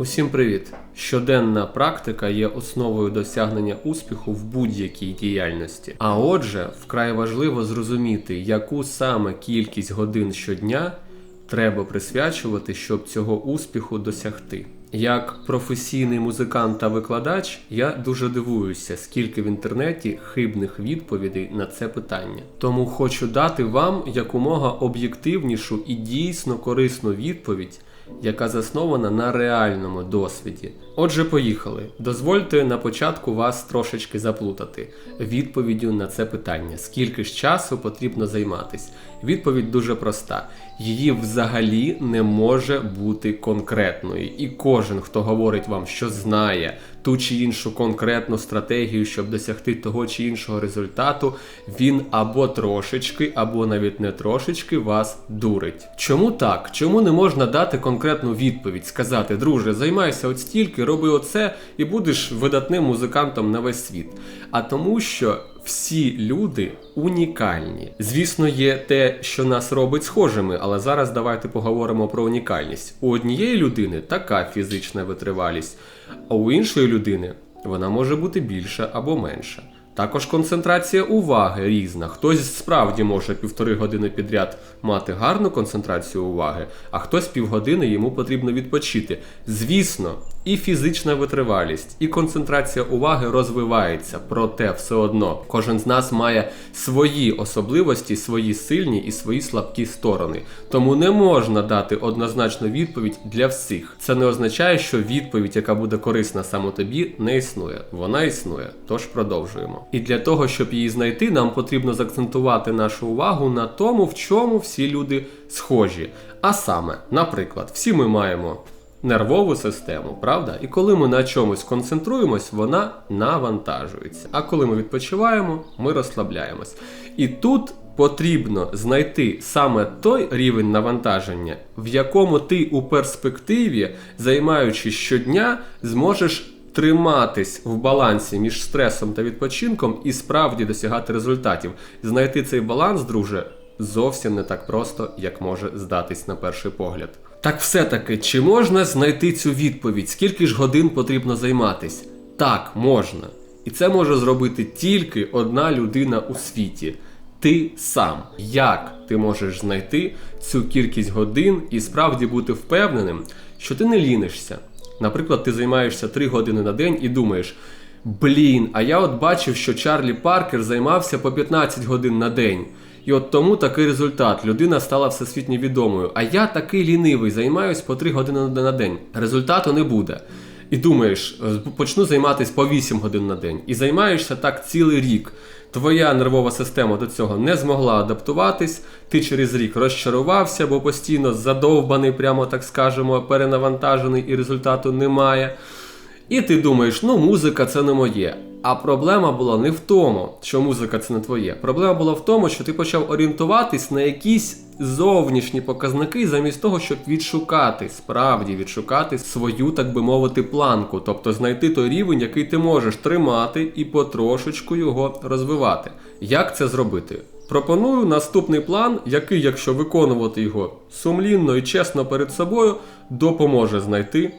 Усім привіт! Щоденна практика є основою досягнення успіху в будь-якій діяльності. А отже, вкрай важливо зрозуміти, яку саме кількість годин щодня треба присвячувати, щоб цього успіху досягти. Як професійний музикант та викладач, я дуже дивуюся, скільки в інтернеті хибних відповідей на це питання. Тому хочу дати вам якомога об'єктивнішу і дійсно корисну відповідь, яка заснована на реальному досвіді. Отже, поїхали. Дозвольте на початку вас трошечки заплутати відповіддю на це питання: скільки ж часу потрібно займатись? Відповідь дуже проста: її взагалі не може бути конкретною. І кожен, хто говорить вам, що знає ту чи іншу конкретну стратегію, щоб досягти того чи іншого результату, він або трошечки, або навіть не трошечки вас дурить. Чому так? Чому не можна дати конкретну відповідь, сказати, друже, займайся от стільки, роби оце і будеш видатним музикантом на весь світ? А тому, що всі люди унікальні. Звісно, є те, що нас робить схожими, але зараз давайте поговоримо про унікальність. У однієї людини така фізична витривалість, а у іншої людини вона може бути більша або менша. Також концентрація уваги різна. Хтось справді може півтори години підряд мати гарну концентрацію уваги, а хтось півгодини йому потрібно відпочити. Звісно, і фізична витривалість, і концентрація уваги розвивається, проте все одно кожен з нас має свої особливості, свої сильні і свої слабкі сторони. Тому не можна дати однозначну відповідь для всіх. Це не означає, що відповідь, яка буде корисна саме тобі, не існує. Вона існує, тож продовжуємо. І для того, щоб її знайти, нам потрібно заакцентувати нашу увагу на тому, в чому всі люди схожі. А саме, наприклад, всі ми маємо нервову систему, правда? І коли ми на чомусь концентруємось, вона навантажується. А коли ми відпочиваємо, ми розслабляємось. І тут потрібно знайти саме той рівень навантаження, в якому ти у перспективі, займаючись щодня, зможеш. Триматись в балансі між стресом та відпочинком і справді досягати результатів. Знайти цей баланс, друже, зовсім не так просто, як може здатись на перший погляд. Так все-таки, чи можна знайти цю відповідь? Скільки ж годин потрібно займатись? Так, можна. І це може зробити тільки одна людина у світі. Ти сам. Як ти можеш знайти цю кількість годин і справді бути впевненим, що ти не лінишся? Наприклад, ти займаєшся 3 години на день і думаєш: блін, а я от бачив, що Чарлі Паркер займався по 15 годин на день. І от тому такий результат. Людина стала всесвітньо відомою. А я такий лінивий, займаюсь по 3 години на день. Результату не буде. І думаєш, почну займатися по 8 годин на день. І займаєшся так цілий рік. Твоя нервова система до цього не змогла адаптуватись, ти через рік розчарувався, бо постійно задовбаний, прямо так скажемо, перенавантажений і результату немає. І ти думаєш, ну музика це не моє. А проблема була не в тому, що музика це не твоє. Проблема була в тому, що ти почав орієнтуватись на якісь зовнішні показники, замість того, щоб відшукати, справді відшукати свою, так би мовити, планку, тобто знайти той рівень, який ти можеш тримати і потрошечку його розвивати. Як це зробити? Пропоную наступний план, який, якщо виконувати його сумлінно і чесно перед собою, допоможе знайти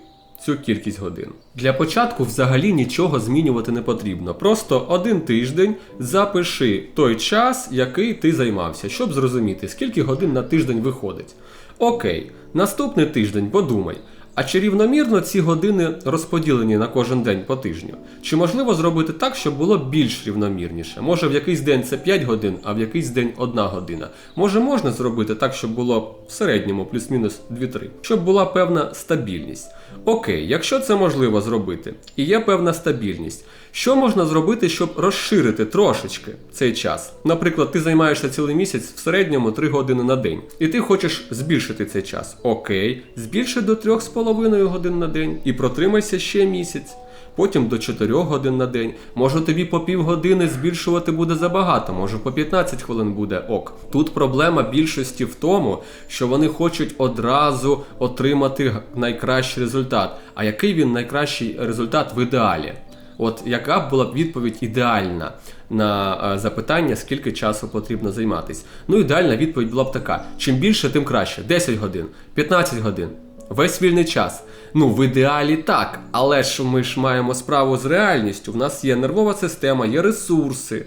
цю кількість годин. Для початку взагалі нічого змінювати не потрібно. Просто один тиждень запиши той час, який ти займався, щоб зрозуміти, скільки годин на тиждень виходить. Окей, наступний тиждень подумай. А чи рівномірно ці години розподілені на кожен день по тижню? Чи можливо зробити так, щоб було більш рівномірніше? Може в якийсь день це 5 годин, а в якийсь день 1 година. Може можна зробити так, щоб було в середньому плюс-мінус 2-3, щоб була певна стабільність. Окей, якщо це можливо зробити, і є певна стабільність, що можна зробити, щоб розширити трошечки цей час? Наприклад, ти займаєшся цілий місяць в середньому 3 години на день, і ти хочеш збільшити цей час. Окей, збільши до 3,5 годин на день і протримайся ще місяць. Потім до 4 годин на день. Може тобі по півгодини збільшувати буде забагато, може по 15 хвилин буде ок. Тут проблема більшості в тому, що вони хочуть одразу отримати найкращий результат. А який він найкращий результат в ідеалі? От яка була б відповідь ідеальна на е, запитання, скільки часу потрібно займатися? Ну, ідеальна відповідь була б така: чим більше, тим краще. 10 годин, 15 годин. Весь вільний час. Ну, в ідеалі так, але ж ми ж маємо справу з реальністю. В нас є нервова система, є ресурси,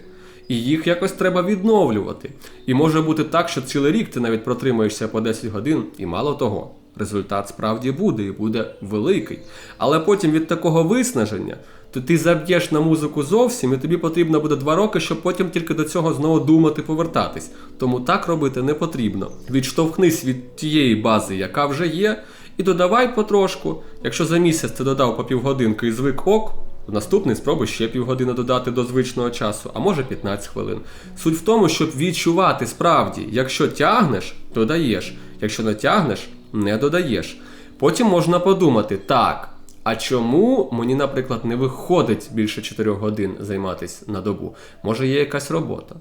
і їх якось треба відновлювати. І може бути так, що цілий рік ти навіть протримаєшся по 10 годин, і мало того, результат справді буде і буде великий. Але потім від такого виснаження, то ти заб'єш на музику зовсім, і тобі потрібно буде два роки, щоб потім тільки до цього знову думати, повертатись. Тому так робити не потрібно. Відштовхнись від тієї бази, яка вже є, і додавай потрошку. Якщо за місяць ти додав по півгодинки і звик ок, в наступний спробуй ще півгодини додати до звичного часу, а може 15 хвилин. Суть в тому, щоб відчувати справді, якщо тягнеш, додаєш, якщо не тягнеш, не додаєш. Потім можна подумати, так, а чому мені, наприклад, не виходить більше 4 годин займатися на добу? Може є якась робота?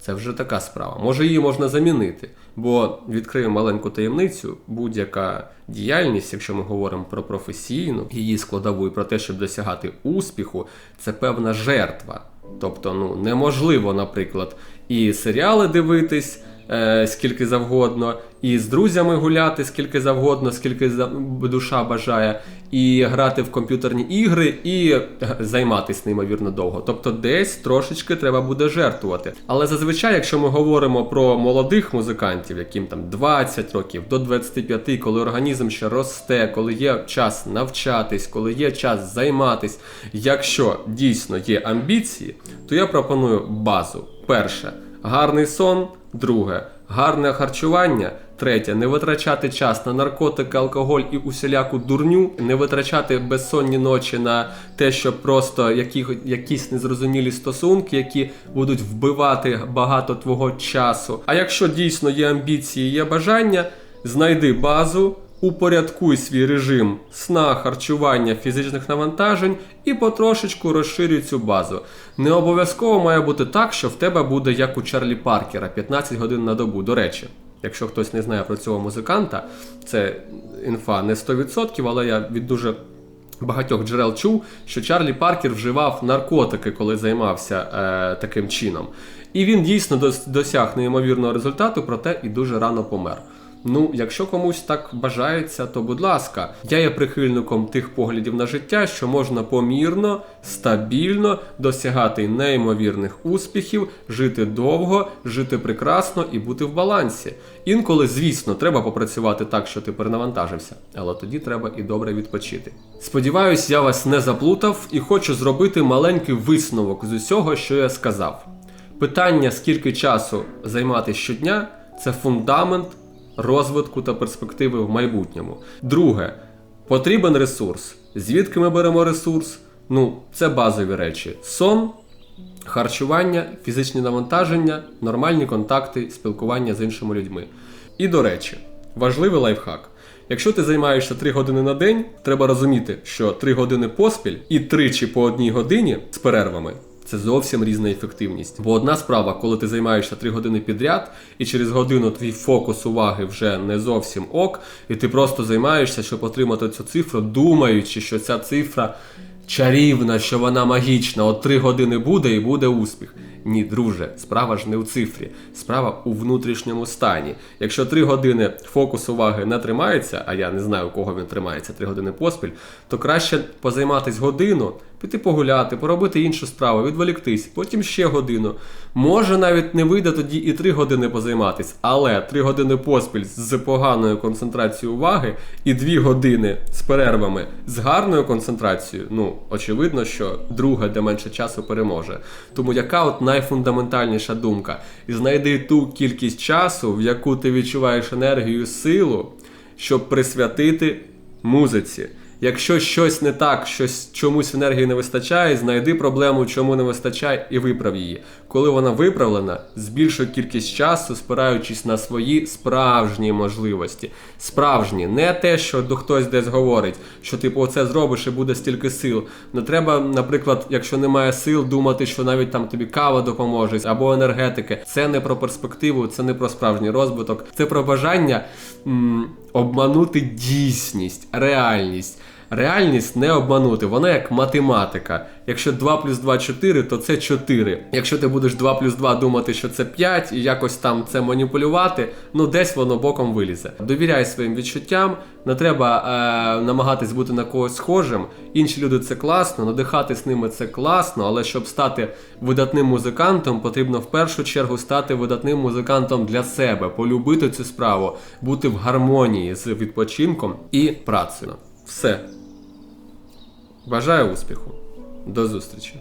Це вже така справа. Може її можна замінити. Бо відкрию маленьку таємницю, будь-яка діяльність, якщо ми говоримо про професійну, її складову і про те, щоб досягати успіху, це певна жертва. Тобто, ну неможливо, наприклад, і серіали дивитись. Е, Скільки завгодно, і з друзями гуляти скільки завгодно, скільки душа бажає, і грати в комп'ютерні ігри, і займатися неймовірно довго. Тобто, десь трошечки треба буде жертвувати. Але зазвичай, якщо ми говоримо про молодих музикантів, яким там 20 років до 25, коли організм ще росте, коли є час навчатись, коли є час займатись, якщо дійсно є амбіції, то я пропоную базу. Перше гарний сон, друге гарне харчування. Третє не витрачати час на наркотики, алкоголь і усіляку дурню, не витрачати безсонні ночі на те, що просто які, якісь незрозумілі стосунки, які будуть вбивати багато твого часу. А якщо дійсно є амбіції, є бажання, знайди базу. Упорядкуй свій режим сна, харчування, фізичних навантажень і потрошечку розширюй цю базу. Не обов'язково має бути так, що в тебе буде як у Чарлі Паркера 15 годин на добу. До речі, якщо хтось не знає про цього музиканта, це інфа не 100%, але я від дуже багатьох джерел чув, що Чарлі Паркер вживав наркотики, коли займався е, таким чином. І він дійсно досяг неймовірного результату, проте і дуже рано помер. Ну, якщо комусь так бажається, то будь ласка, я є прихильником тих поглядів на життя, що можна помірно, стабільно досягати неймовірних успіхів, жити довго, жити прекрасно і бути в балансі. Інколи, звісно, треба попрацювати так, що ти перенавантажився, але тоді треба і добре відпочити. Сподіваюсь, я вас не заплутав і хочу зробити маленький висновок з усього, що я сказав. Питання, скільки часу займати щодня, це фундамент розвитку та перспективи в майбутньому. Друге, потрібен ресурс. Звідки ми беремо ресурс? Ну, це базові речі: сон, харчування, фізичні навантаження, нормальні контакти, спілкування з іншими людьми. І до речі, важливий лайфхак. Якщо ти займаєшся 3 години на день, треба розуміти, що 3 години поспіль і тричі по одній годині з перервами це зовсім різна ефективність. Бо одна справа, коли ти займаєшся 3 години підряд, і через годину твій фокус уваги вже не зовсім ок, і ти просто займаєшся, щоб отримати цю цифру, думаючи, що ця цифра чарівна, що вона магічна. От 3 години буде і буде успіх. Ні, друже, справа ж не у цифрі, справа у внутрішньому стані. Якщо 3 години фокус уваги не тримається, а я не знаю, у кого він тримається 3 години поспіль, то краще позайматись годину, піти погуляти, поробити іншу справу, відволіктись, потім ще годину. Може навіть не вийде тоді і 3 години позайматись, але 3 години поспіль з поганою концентрацією уваги і 2 години з перервами з гарною концентрацією, ну очевидно, що друге, де менше часу переможе. Тому яка от найфундаментальніша думка? І знайди ту кількість часу, в яку ти відчуваєш енергію, силу, щоб присвятити музиці. Якщо щось не так, щось чомусь енергії не вистачає, знайди проблему, чому не вистачає, і виправ її. Коли вона виправлена, збільшуй кількість часу, спираючись на свої справжні можливості. Справжні, не те, що до хтось десь говорить, що типу оце зробиш і буде стільки сил. Не треба, наприклад, якщо немає сил, думати, що навіть там тобі кава допоможе або енергетики. Це не про перспективу, це не про справжній розвиток, це про бажання обманути дійсність, реальність. Реальність не обманути, вона як математика. Якщо 2 плюс 2 4, то це 4. Якщо ти будеш 2 плюс 2 думати, що це 5, і якось там це маніпулювати, ну десь воно боком вилізе. Довіряй своїм відчуттям, не треба е, намагатись бути на когось схожим. Інші люди це класно, надихатись ними це класно, але щоб стати видатним музикантом, потрібно в першу чергу стати видатним музикантом для себе, полюбити цю справу, бути в гармонії з відпочинком і працею. Все. Бажаю успіху. До зустрічі.